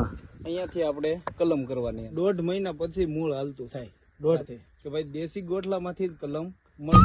અહીંયાથી આપણે કલમ કરવાની. દોઢ મહિના પછી મૂળ હાલતું થાય. દોઢ. કે ભાઈ દેશી ગોઠલામાંથી જ કલમ મળે.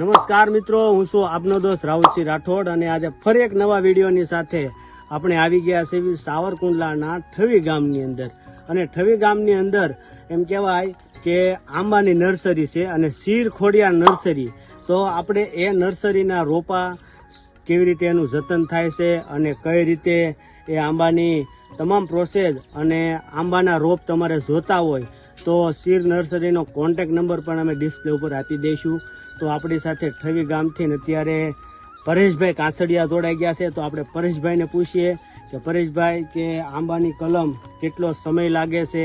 નમસ્કાર મિત્રો હું છું આપનો દોસ્ત રાહુલસિંહ રાઠોડ અને આજે ફરી એક નવા વિડીયોની સાથે આપણે આવી ગયા છે સાવરકુંડલાના ઠવી ગામની અંદર. અને ઠવી ગામની અંદર એમ કહેવાય કે આંબાની નર્સરી છે અને શીર ખોડિયા નર્સરી. તો આપણે એ નર્સરીના રોપા કેવી રીતે એનું જતન થાય છે અને કઈ રીતે એ આંબાની તમામ પ્રોસેસ અને આંબાના રોપ તમારે જોતા હોય, તો શીર નર્સરીનો કોન્ટેક નંબર પણ અમે ડિસ્પ્લે ઉપર આપી દઈશું. તો આપણી સાથે ઠવી ગામથી ને અત્યારે પરેશભાઈ કાંસડિયા જોડાઈ ગયા છે, તો આપણે પરેશભાઈને પૂછીએ કે પરેશભાઈ કે આંબાની કલમ કેટલો સમય લાગે છે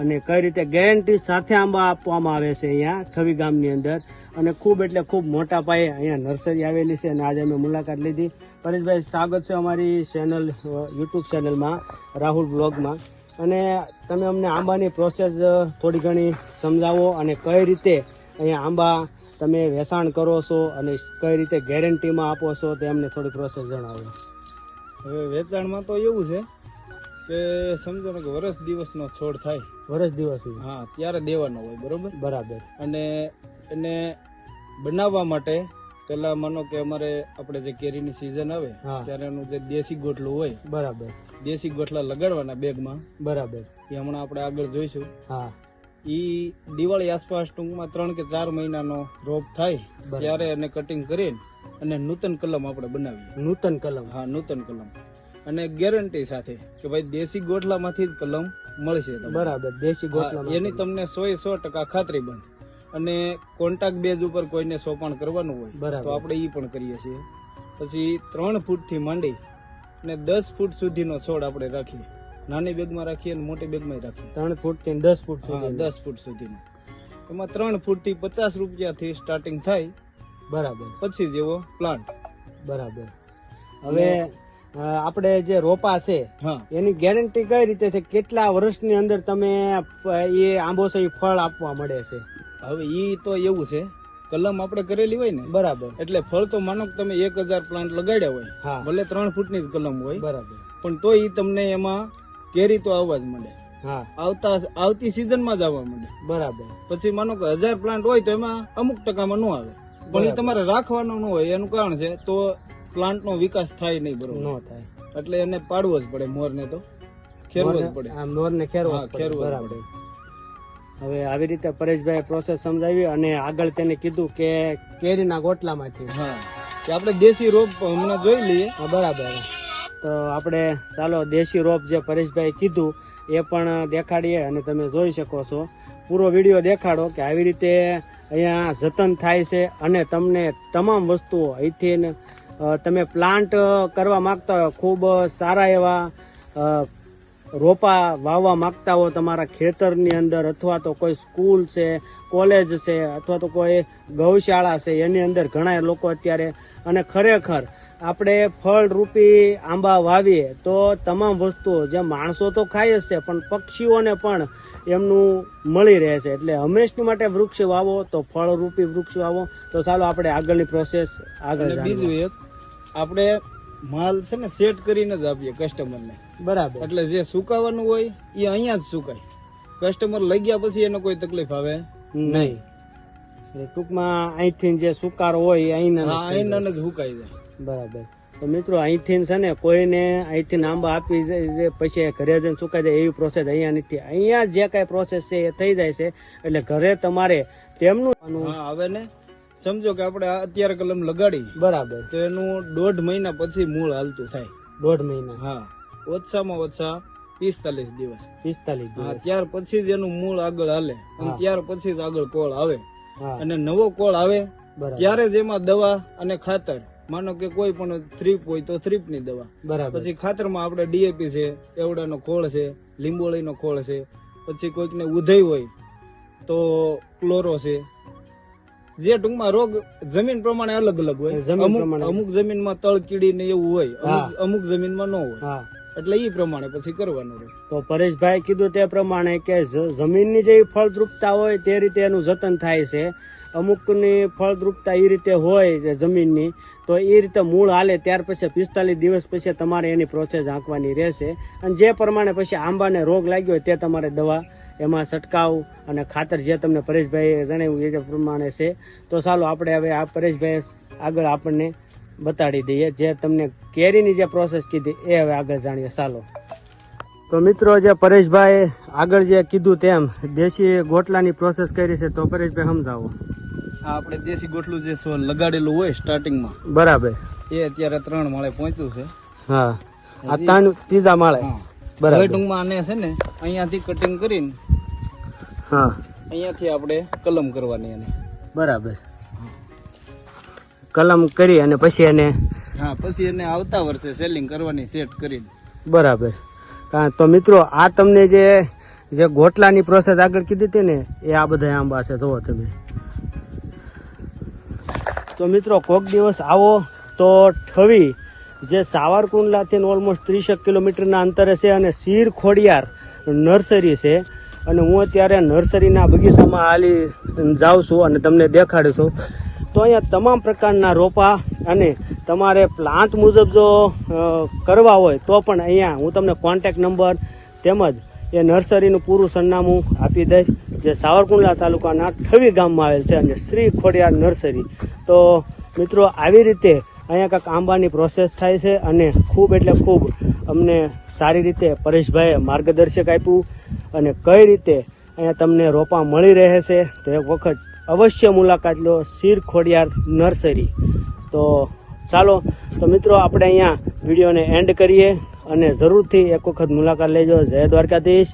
અને કઈ રીતે ગેરંટી સાથે આંબા આપવામાં આવે છે અહીંયા ખવી ગામની અંદર. અને ખૂબ એટલે ખૂબ મોટા પાયે અહીંયા નર્સરી આવેલી છે અને આજે અમે મુલાકાત લીધી. પરેશભાઈ, સ્વાગત છે અમારી ચેનલ યુટ્યુબ ચેનલમાં રાહુલ બ્લોગમાં અને તમે અમને આંબાની પ્રોસેસ થોડી ઘણી સમજાવો અને કઈ રીતે અહીંયા આંબા તમે વેચાણ કરો છો અને કઈ રીતે ગેરંટીમાં આપો છો તે અમને થોડી પ્રોસેસ જણાવો. હવે વેચાણમાં તો એવું છે કે સમજો ને કે વર્ષ દિવસનો છોડ થાય. વર્ષ દિવસ હા ત્યારે દેવાનો હોય બરોબર? બરાબર. અને એને બનાવવા માટે પેલા માનો કે અમારે આપણે જે કેરીની સિઝન આવે ત્યારે એનું જે દેશી ગોટલું હોય બરાબર. દેશી ગોટલા લગાડવાના બેગમાં બરાબર. એ હમણાં આપણે આગળ જોઈશું. હા. ઈ દિવાળી આસપાસ ટૂંકમાં ત્રણ કે ચાર મહિનાનો રોપ થાય ત્યારે એને કટિંગ કરીને અને નૂતન કલમ આપણે બનાવીએ. નૂતન કલમ. હા નૂતન કલમ. અને ગેરંટી સાથે કે ભાઈ દેશી ગોઠલામાંથી જ કલમ મળશે બરાબર દેશી ગોઠલા એની તમને સો એ સો ટકા ખાતરી બંધ અને કોન્ટ્રાક્ટ બેઝ ઉપર કોઈને સોંપણ કરવાનું હોય તો આપણે એ પણ કરીએ છીએ. પછી ત્રણ ફૂટથી માંડી અને દસ ફૂટ સુધીનો છોડ આપણે રાખીએ. નાની બેગમાં રાખીએ અને મોટી બેગમાં રાખીએ. ત્રણ ફૂટથી દસ ફૂટ હા સુધી દસ ફૂટ સુધીનો એમાં ત્રણ ફૂટથી પચાસ રૂપિયાથી સ્ટાર્ટિંગ થાય. બરાબર. પછી જેવો પ્લાન્ટ બરાબર. હવે આપણે જે રોપા છે એની ગેરંટી કઈ રીતે છે? કેટલા વર્ષની અંદર તમે એ આંબો છે એ ફળ આપવા મળે છે? હવે ઈ તો એવું છે કલમ આપણે કરેલી હોય ને બરાબર. એટલે ફળ તો માનો કે તમે એક હજાર પ્લાન્ટ લગાડ્યા હોય ભલે ત્રણ ફૂટની જ કલમ હોય બરાબર. પણ તો એ તમને એમાં કેરી તો આવવા જ મળે. હા. આવતા આવતી સિઝનમાં જ આવવા મળે. બરાબર. પછી માનો કે હજાર પ્લાન્ટ હોય તો એમાં અમુક ટકામાં ન આવે. પણ એ તમારે રાખવાનો ન હોય એનું કારણ છે તો પ્લાન્ટનો વિકાસ થાય નહીં બરોબર. નો થાય. એટલે એને પાડવો જ પડે મોરને તો. ખેરવો જ પડે. આમ મોર ને ખેરવો જ પડે. બરાબર. હવે આવી રીતે પરેશભાઈ પ્રોસેસ સમજાવી અને આગળ તેને કીધું કે કેરીના ગોટલામાંથી. હા. કે આપણે દેશી રોપ હમણાં જોઈ લઈએ. બરાબર. તો આપણે ચાલો દેશી રોપ જે પરેશભાઈ કીધું, એ પણ દેખાડીએ અને તમે જોઈ શકો છો. પૂરો વીડિયો દેખાડો કે આવી રીતે અહીંયા જતન થાય છે અને તમને તમામ વસ્તુઓ અહીંથી તમે પ્લાન્ટ કરવા માંગતા હોય, ખૂબ સારા એવા રોપા વાવવા માંગતા હો તમારા ખેતરની અંદર અથવા તો કોઈ સ્કૂલ છે, કોલેજ છે, અથવા તો કોઈ ગૌશાળા છે, એની અંદર ઘણા લોકો અત્યારે, અને ખરેખર આપણે ફળ રૂપી આંબા વાવીએ તો તમામ વસ્તુઓ જે માણસો તો ખાય જ છે પણ પક્ષીઓને પણ એમનું મળી રહે છે. એટલે હંમેશની માટે વૃક્ષ વાવો તો ફળ રૂપી વૃક્ષ વાવો. તો ચાલો આપણે આગળની પ્રોસેસ આગળ બીજું એક આપણે માલ છે ને સેટ કરીને જ આપીએ કસ્ટમરને બરાબર. એટલે જે સુકાવાનું હોય એ અહીંયા જ સુકાય. કસ્ટમર લઈ ગયા પછી એને કોઈ તકલીફ આવે? નહીં. ટૂંકમાં અહીંથી જે સુકારો હોય એ અહીં જ સુકાઈ જાય. બરાબર. તો મિત્રો અહીંથી છે ને કોઈને અહીંથી આંબા આપી જાય પછી ઘરે જઈને સુકાઈ જાય એવી પ્રોસેસ અહીંયા નથી. અહીંયા જે કાંઈ પ્રોસેસ છે એ થઈ જાય છે. એટલે ઘરે તમારે તેમનું હવે ને સમજો કે આપણે અત્યારે કલમ લગાડી બરાબર. તો એનું દોઢ મહિના પછી મૂળ હાલતું થાય. દોઢ મહિના. હા. ઓછામાં ઓછા પિસ્તાલીસ દિવસ. પિસ્તાલીસ હા ત્યાર પછી જ એનું મૂળ આગળ હાલે. અને ત્યાર પછી જ આગળ કોળ આવે. અને નવો કોળ આવે ત્યારે જ એમાં દવા અને ખાતર માનો કે કોઈ પણ થ્રીપ હોય તો થ્રીપની દવા. બરાબર. પછી ખાતરમાં આપણે ડીએપી છે એવડાનો ખોળ છે લીંબોળીનો ખોળ છે પછી કોઈકને ઉધઈ હોય તો ક્લોરો છે. જે ટૂંકમાં રોગ જમીન પ્રમાણે અલગ અલગ હોય. અમુક જમીન અમુક જમીનમાં તળ કીડી ને એવું હોય. અમુક અમુક જમીનમાં ન હોય. એટલે એ પ્રમાણે પછી કરવાનું રહે. તો પરેશભાઈ કીધું તે પ્રમાણે કે જ- જમીનની જેવી ફળદ્રુપતા હોય તે રીતે એનું જતન થાય છે. અમુકની ફળદ્રુપતા એ રીતે હોય જમીનની, તો એ રીતે મૂળ હાલે ત્યાર પછી પિસ્તાલીસ દિવસ પછી તમારે એની પ્રોસેસ આંકવાની રહેશે. અને જે પ્રમાણે પછી આંબાને રોગ લાગ્યો હોય તે તમારે દવા એમાં છંટકાવ અને ખાતર જે તમને પરેશભાઈએ જણાવ્યું એ પ્રમાણે છે. તો ચાલો આપણે હવે આ પરેશભાઈ આગળ આપણને બતાડી દઈએ. જે તમને કેરીની જે પ્રોસેસ કીધી એ હવે આગળ જાણીએ. ચાલો. તો મિત્રો જે પરેશભાઈ આગળ જે કીધું તેમ દેશી ગોટલાની પ્રોસેસ કરી છે તો પરેશભાઈ સમજાવો. આપણે દેશી ગોટલું જે સો લગાડેલું હોય સ્ટાર્ટિંગમાં બરાબર. એ અત્યારે ત્રણ માળે પહોંચ્યું છે. હા. આ ત્રણ ત્રીજા માળે. બરાબર. ટૂંકમાં આને છે ને અહીંયાથી કટિંગ કરીને હા. અહીંયાથી આપણે કલમ કરવાની એને. બરાબર. કલમ કરી અને પછી એને હા પછી એને આવતા વર્ષે સેલિંગ કરવાની સેટ કરી બરાબર. તો મિત્રો આ તમને જે જે ગોટલાની પ્રોસેસ આગળ કીધી હતી ને એ આ બધા આંબા છે. જુઓ તમે. તો મિત્રો કોક દિવસ આવો તો ઠવી જે સાવરકુંડલાથી ઓલમોસ્ટ ત્રીસેક કિલોમીટરના અંતરે છે અને શીર ખોડિયાર નર્સરી છે. અને હું અત્યારે નર્સરીના બગીચામાં હાલી જાઉં છું અને તમને દેખાડું છું. અહીંયા તમામ પ્રકારના રોપા અને તમારે પ્લાન્ટ મુજબ જો કરવા હોય તો પણ અહીંયા હું તમને કોન્ટેક નંબર તેમજ એ નર્સરીનું પૂરું સરનામું આપી દઈશ. જે સાવરકુંડલા તાલુકાના ઠવી ગામમાં આવેલ છે અને શ્રી ખોડિયાર નર્સરી. તો મિત્રો, આવી રીતે અહીંયા કાંઈક આંબાની પ્રોસેસ થાય છે અને ખૂબ એટલે ખૂબ અમને સારી રીતે પરેશભાઈએ માર્ગદર્શક આપ્યું અને કઈ રીતે અહીંયા તમને રોપા મળી રહે છે તો એક વખત અવશ્ય મુલાકાત લો, શીર ખોડિયાર નર્સરી. તો ચાલો, તો મિત્રો આપણે અહીંયા વિડીયોને એન્ડ કરીએ અને જરૂરથી એક વખત મુલાકાત લેજો. જય દ્વારકાધીશ.